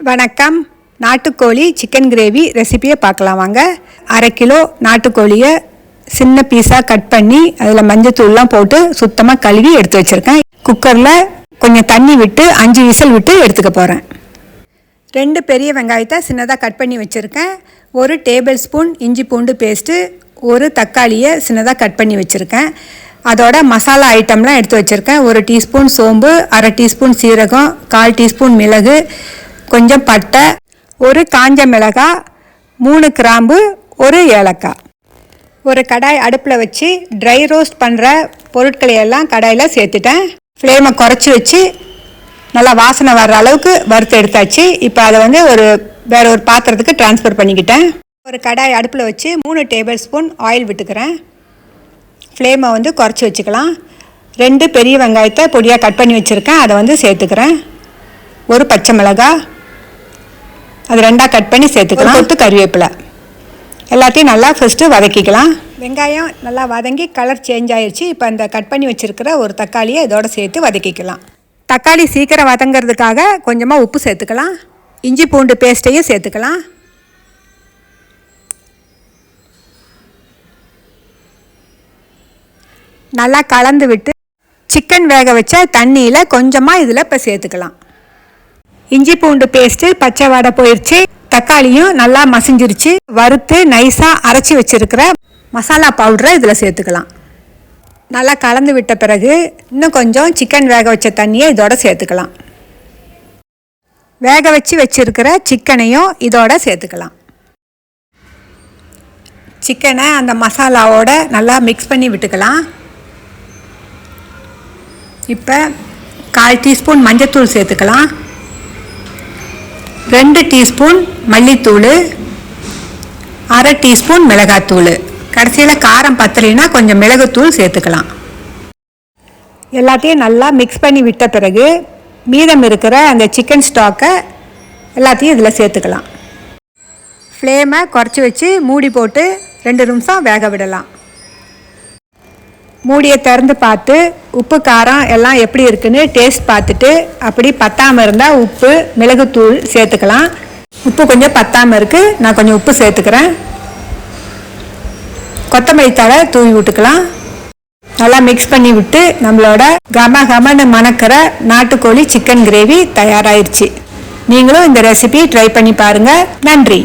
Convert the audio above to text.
வணக்கம். நாட்டுக்கோழி chicken gravy ரெசிபியை பார்க்கலாம் வாங்க. அரை கிலோ நாட்டுக்கோழியை சின்ன பீஸாக கட் பண்ணி அதில் மஞ்சத்தூள்லாம் போட்டு சுத்தமாக கழுவி எடுத்து வச்சுருக்கேன். குக்கரில் கொஞ்சம் தண்ணி விட்டு அஞ்சு விசில் விட்டு எடுத்துக்க போகிறேன் ரெண்டு பெரிய வெங்காயத்தை சின்னதாக கட் பண்ணி வச்சுருக்கேன். ஒரு டேபிள் ஸ்பூன் இஞ்சி பூண்டு பேஸ்ட்டு ஒரு தக்காளியை சின்னதாக கட் பண்ணி வச்சுருக்கேன். அதோட மசாலா ஐட்டம்லாம் எடுத்து வச்சுருக்கேன். ஒரு டீஸ்பூன் சோம்பு அரை டீஸ்பூன் சீரகம் கால் டீஸ்பூன் மிளகு கொஞ்சம் பட்டை ஒரு காஞ்ச மிளகாய் மூணு கிராம்பு ஒரு ஏலக்காய். ஒரு கடாய் அடுப்பில் வச்சு ட்ரை ரோஸ்ட் பண்ணுற பொருட்களை எல்லாம் கடாயில் சேர்த்துட்டேன். ஃப்ளேமை குறைச்சி வச்சு நல்லா வாசனை வர்ற அளவுக்கு வறுத்து எடுத்தாச்சு. இப்போ அதை வந்து ஒரு வேற ஒரு பாத்திரத்துக்கு டிரான்ஸ்ஃபர் பண்ணிக்கிட்டேன். ஒரு கடாய் அடுப்பில் வச்சு மூணு டேபிள் ஸ்பூன் ஆயில் விட்டுக்கிறேன். ஃப்ளேமை வந்து குறைச்சி வச்சுக்கலாம். ரெண்டு பெரிய வெங்காயத்தை பொடியாக கட் பண்ணி வச்சுருக்கேன். அதை வந்து சேர்த்துக்கிறேன். ஒரு பச்சை மிளகாய் அது ரெண்டாக கட் பண்ணி சேர்த்துக்கலாம். கொத்து கறிவேப்பிலை எல்லாத்தையும் நல்லா ஃபஸ்ட்டு வதக்கிக்கலாம். வெங்காயம் நல்லா வதங்கி கலர் சேஞ்ச் ஆயிடுச்சு இப்போ அந்த கட் பண்ணி வச்சுருக்கிற ஒரு தக்காளியை இதோட சேர்த்து வதக்கிக்கலாம். தக்காளி சீக்கிரம் வதங்கிறதுக்காக கொஞ்சமாக உப்பு சேர்த்துக்கலாம். இஞ்சி பூண்டு பேஸ்ட்டையும் சேர்த்துக்கலாம். நல்லா கலந்து விட்டு சிக்கன் வேக வச்ச தண்ணியில் கொஞ்சமாக இதில் இப்போ சேர்த்துக்கலாம். இஞ்சி பூண்டு பேஸ்ட்டு பச்சை வடை போயிடுச்சு தக்காளியும் நல்லா மசிஞ்சிருச்சு. வறுத்து நைஸாக அரைச்சி வச்சுருக்கிற மசாலா பவுடரை இதில் சேர்த்துக்கலாம். நல்லா கலந்து விட்ட பிறகு இன்னும் கொஞ்சம் சிக்கன் வேக வச்ச தண்ணியை இதோட சேர்த்துக்கலாம். வேக வச்சு வச்சுருக்கிற சிக்கனையும் இதோட சேர்த்துக்கலாம். சிக்கனை அந்த மசாலாவோட நல்லா மிக்ஸ் பண்ணி விட்டுக்கலாம். இப்போ கால் டீஸ்பூன் மஞ்சத்தூள் சேர்த்துக்கலாம். ரெண்டு டீஸ்பூன் மல்லித்தூள் அரை டீஸ்பூன் மிளகாத்தூள். கடைசியில் காரம் பத்தலைன்னா கொஞ்சம் மிளகுத்தூள் சேர்த்துக்கலாம். எல்லாத்தையும் நல்லா மிக்ஸ் பண்ணி விட்ட பிறகு மீதம் இருக்கிற அந்த சிக்கன் ஸ்டாக்கை எல்லாத்தையும் இதில் சேர்த்துக்கலாம். ஃப்ளேமை குறைச்சி வச்சு மூடி போட்டு ரெண்டு நிமிஷம் வேக விடலாம். மூடியை திறந்து பார்த்து உப்பு காரம் எல்லாம் எப்படி இருக்குன்னு டேஸ்ட் பார்த்துட்டு அப்படி பத்தாமல் இருந்தால் உப்பு மிளகுத்தூள் சேர்த்துக்கலாம். உப்பு கொஞ்சம் பத்தாமல் இருக்குது நான் கொஞ்சம் உப்பு சேர்த்துக்கிறேன். கொத்தமல்லி தழை தூவி விட்டுக்கலாம். நல்லா மிக்ஸ் பண்ணி விட்டு நம்மளோட கம கமன்னு மணக்கிற நாட்டுக்கோழி சிக்கன் கிரேவி தயாராயிருச்சு. நீங்களும் இந்த ரெசிபி ட்ரை பண்ணி பாருங்கள் நன்றி.